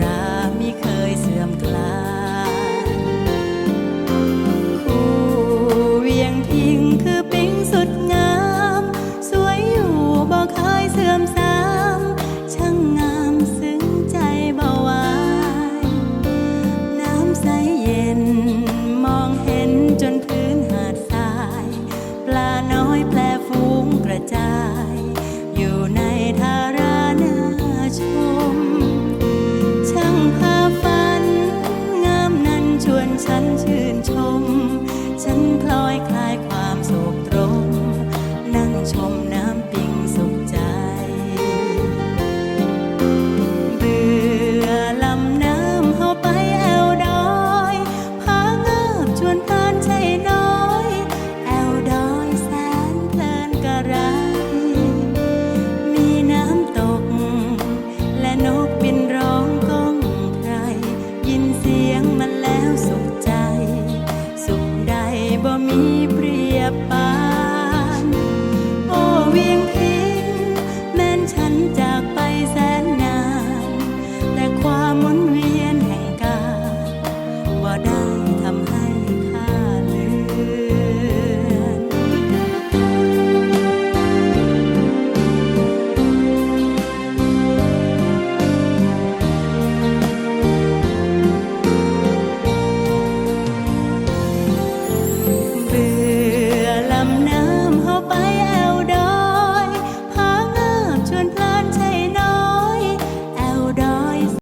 รามิเคยเสื่อมคลาคู่เวียงพิงคือปิงสุดงาม สวยอยู่บ่เคยเสื่อมสา ฉันชื่นชม step by